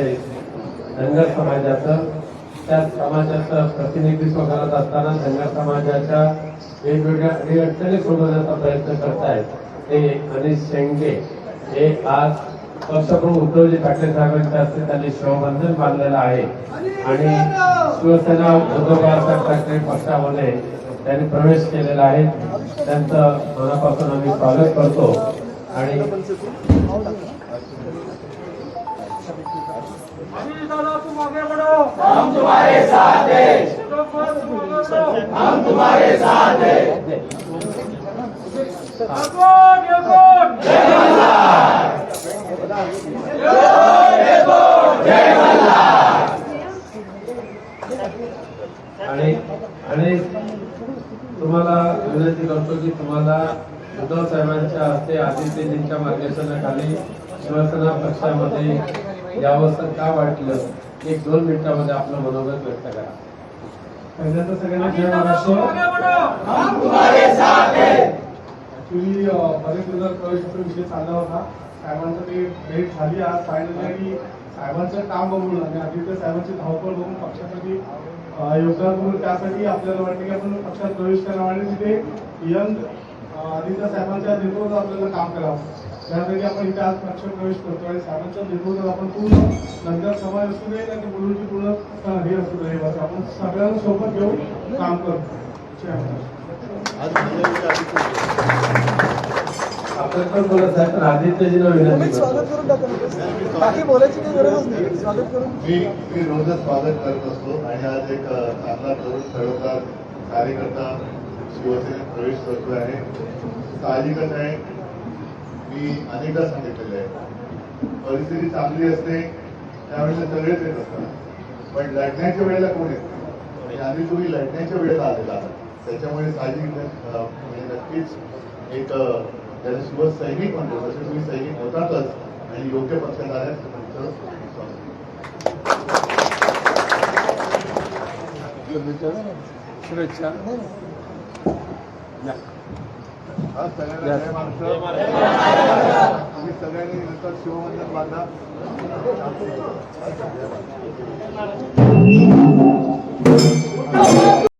आहे. धनगर समाजाचं त्या समाजाचं प्रतिनिधित्व करत असताना धनगर समाजाच्या वेगवेगळ्या अडीअडचणी सोडवण्याचा प्रयत्न करतायत ते अनिश शेंगे हे आज पक्षप्रमुख उद्धवजी ठाकरे साहेबांच्या हस्ते त्यांनी शिवबंधन बांधलेलं आहे. आणि शिवसेना उद्धव बाळासाहेब ठाकरे पक्षामध्ये त्यांनी प्रवेश केलेला आहे. त्यांचं मनापासून आम्ही स्वागत करतो. आणि अनिल दादा तुम आगे बढ़ो हम तुम्हारे साथ हैं हम तुम्हारे साथ हैं भगवान ये कौन जय आणि आणि तुम्हाला विनंती करतो की तुम्हाला उद्धव साहेबांच्या हस्ते आदित्यजींच्या मार्गदर्शनाखाली शिवसेना पक्षामध्ये यावंसं का वाटलं? एक दोन मिनिटामध्ये आपलं मनोगत व्यक्त करा. पहिल्यांदा सगळ्यांना जय महाराष्ट्र. हैं ऍक्च्युली बरेच दिवस प्रवेशाचा विषय चालला होता. साहेबांचं ते भेट झाली आज फायनली आणि साहेबांचं काम बघून आणि आदित्य साहेबांची धावपळ बघून पक्षासाठी योगदान करून त्यासाठी आपल्याला वाटतं की आपण पक्षात प्रवेश करावा आणि तिथे यंग आदित्य साहेबांच्या नेतृत्वात आपल्याला काम करावं. त्यासाठी आपण इथे आज पक्ष प्रवेश करतो आणि साहेबांच्या नेतृत्वात आपण पूर्ण नंतर समाज असू दे आणि मुलींची पूर्ण हे असू दे आपण सगळ्यांना सोबत घेऊन काम करतो. पण बोलत आहे पण आदित्यजीला विनंती तुम्ही स्वागत करतो करून टाका ना. बाकी बोलायची काही गरजच नाही. स्वागत करून. मी मी रोजच स्वागत करत असतो आणि आज एक अ, चांगला तरुण खेळवणार कार्यकर्ता शिवसेनेत प्रवेश करतोय आहे. साहजिकच आहे. मी अनेकदा सांगितलेलं आहे. परिस्थिती चांगली असते त्यावेळेला सगळेच येत असतात. पण लढण्याच्या वेळेला कोण येत आणि आम्ही तुम्ही लढण्याच्या वेळेला आलेला आहात. त्याच्यामुळे साहजिक अ, म्हणजे नक्कीच एक अ, ज्याला शिवसैनिक म्हणतो तसे तुम्ही सैनिक होतातच आणि योग्य पक्षात आल्यास तुमचं स्वागत. शुभेच्छा. सगळ्यांना जय महाराष्ट्र. तुम्ही सगळ्यांनी नंतर शिवबंधन बांधा.